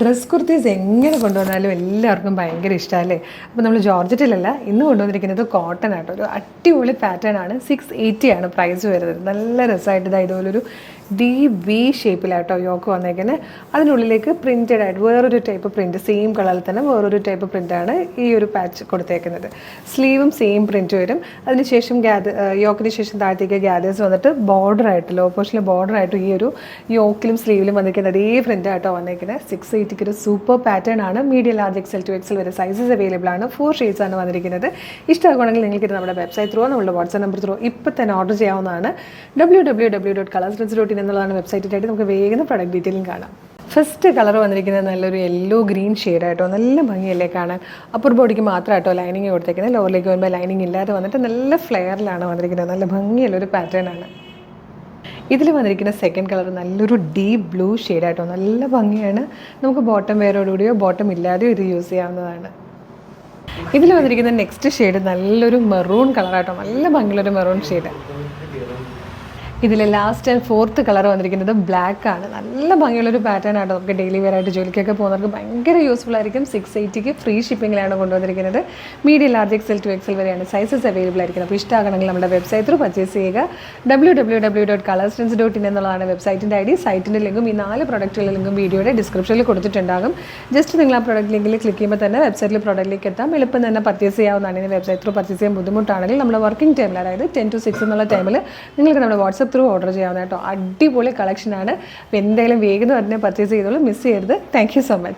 Dress kurtis എങ്ങനെ കൊണ്ടുവന്നാലും എല്ലാവർക്കും ഭയങ്കര ഇഷ്ടമല്ലേ അപ്പോൾ നമ്മൾ ജോർജറ്റിലല്ല ഇന്ന് കൊണ്ടുവന്നിരിക്കുന്നത് കോട്ടൺ ആട്ടോ. ഒരു അടിപൊളി പാറ്റേൺ ആണ്. സിക്സ് എയ്റ്റി ആണ് പ്രൈസ് വരുന്നത്. നല്ല രസമായിട്ട് ഇതാ ഇതുപോലൊരു ഡി വി ഷേപ്പിലാട്ടോ യോക്ക് വന്നേക്കുന്നത് അതിനുള്ളിലേക്ക് പ്രിന്റഡ് ആയിട്ട് വേറൊരു ടൈപ്പ് പ്രിന്റ് സെയിം കളറിൽ തന്നെ വേറൊരു ടൈപ്പ് പ്രിന്റാണ് ഈ ഒരു പാച്ച് കൊടുത്തേക്കുന്നത്. സ്ലീവും സെയിം പ്രിന്റ് വരും. അതിനുശേഷം ഗ്യാദ യോക്കിന് ശേഷം താഴത്തേക്ക് ഗ്യാദേഴ്സ് വന്നിട്ട് ബോർഡർ ആയിട്ട് ലോ പോർഷനിൽ ബോർഡർ ആയിട്ട് ഈ ഒരു യോക്കിലും സ്ലീവിലും വന്നിരിക്കുന്നത് അതേ പ്രിന്റ് ആട്ടോ വന്നിരിക്കുന്നത് സിക്സ് എയ്റ്റിക്ക് ഒരു സൂപ്പർ പാറ്റേൺ ആണ്. Medium large XL two XL വരെ സൈസസ് അവൈലബിൾ ആണ്. ഫോർ ഷെയ്ഡ്സ് ആണ് വന്നിരിക്കുന്നത്. ഇഷ്ടമാണെങ്കിൽ നിങ്ങൾക്ക് നമ്മുടെ വെബ്സൈറ്റ് ത്രൂ നമ്മുടെ വാട്സാപ്പ് നമ്പർ ത്രൂ ഇപ്പോൾ തന്നെ ഓർഡർ ചെയ്യാവുന്നതാണ്. W W W dot colours dot in എന്നുള്ളതാണ് വെബ്സൈറ്റിലായിട്ട് നമുക്ക് വേഗം പ്രൊഡക്റ്റ് ഡീറ്റെയിലും കാണാം. ഫസ്റ്റ് കളർ വന്നിരിക്കുന്നത് നല്ലൊരു യെല്ലോ ഗ്രീൻ ഷെയ്ഡായിട്ടോ നല്ല ഭംഗിയല്ലേ കാണാൻ? അപ്പർ ബോഡിക്ക് മാത്രമായിട്ടോ ലൈനിങ് കൊടുത്തേക്കുന്നത്. ലോവറിലേക്ക് വരുമ്പോൾ ലൈനിങ് ഇല്ലാതെ വന്നിട്ട് നല്ല ഫ്ലെയറിലാണ് വന്നിരിക്കുന്നത്. നല്ല ഭംഗിയുള്ള ഒരു പാറ്റേൺ ആണ്. ഇതിൽ വന്നിരിക്കുന്ന സെക്കൻഡ് കളർ നല്ലൊരു ഡീപ്പ് ബ്ലൂ ഷെയ്ഡായിട്ടോ നല്ല ഭംഗിയാണ്. നമുക്ക് ബോട്ടം വെയറോടുകൂടിയോ ബോട്ടം ഇല്ലാതെയോ ഇത് യൂസ് ചെയ്യാവുന്നതാണ്. ഇതിൽ വന്നിരിക്കുന്ന നെക്സ്റ്റ് ഷെയ്ഡ് നല്ലൊരു മെറൂൺ കളറായിട്ടോ നല്ല ഭംഗിയുള്ളൊരു മെറൂൺ ഷെയ്ഡ് ഇതിൽ ലാസ്റ്റ് ആൻഡ് ഫോർത്ത് കളർ വന്നിരിക്കുന്നത് ബ്ലാക്ക് ആണ്. നല്ല ഭംഗിയുള്ളൊരു പാറ്റേൺ ആണ് നമുക്ക് ഡെയിലി വെയർ ആയിട്ട് ജോലിക്കൊക്കെ പോകുന്നവർക്ക് ഭയങ്കര യൂസ്ഫുൾ ആയിരിക്കും. സിക്സ് എയ്റ്റിക്ക് ഫ്രീ ഷിപ്പിങ്ങിലാണ് കൊണ്ടുവന്നിരിക്കുന്നത്. Medium large XL two XL വരെയാണ് സൈസസ് അവൈലബിൾ ആയിരിക്കുന്നത്. അപ്പോൾ ഇഷ്ടമാകണമെങ്കിൽ നമ്മുടെ വെബ്സൈറ്റ് ത്രൂ പർച്ചേസ് ചെയ്യുക. ഡബ്ല്യൂ ഡബ്ല്യൂ ഡബ്ല്യൂ ഡോട്ട് കളർസ്റ്റൻസ് ഡോട്ട് ഇൻ എന്നുള്ളതാണ് വെബ്സൈറ്റിന്റെ ഐ ഡി സൈറ്റിന്റെ ലിങ്കും ഈ നാല് പ്രൊഡക്റ്റുകളുടെ ലിങ്കും വീഡിയോയുടെ ഡിസ്ക്രിപ്ഷനിൽ കൊടുത്തിട്ടുണ്ടാകും. ജസ്റ്റ് നിങ്ങൾ ആ പ്രൊഡക്റ്റ് ലിങ്കിൽ ക്ലിക്ക് ചെയ്യുമ്പോൾ തന്നെ വെബ്സൈറ്റിൽ പ്രൊഡക്റ്റിലേക്ക് എത്താം. എളുപ്പം തന്നെ പർച്ചേസ് ചെയ്യാവുന്നതാണ്. ഇനി വെബ്സൈറ്റ് ത്രൂ പർച്ചേസ് ചെയ്യാൻ ബുദ്ധിമുട്ടാണെങ്കിൽ നമ്മുടെ വർക്കിംഗ് ടൈമിൽ അതായത് ടെൻ ടു സിക്സ് എന്നുള്ള ടൈമിൽ നിങ്ങൾക്ക് നമ്മുടെ വാട്സപ്പ് ത്രൂ ഓർഡർ ചെയ്യാവുന്ന കേട്ടോ അടിപൊളി കളക്ഷനാണ്. അപ്പോൾ എന്തായാലും വേഗം തന്നെ പർച്ചേസ് ചെയ്തോളൂ. മിസ് ചെയ്യരുത്. Thank so much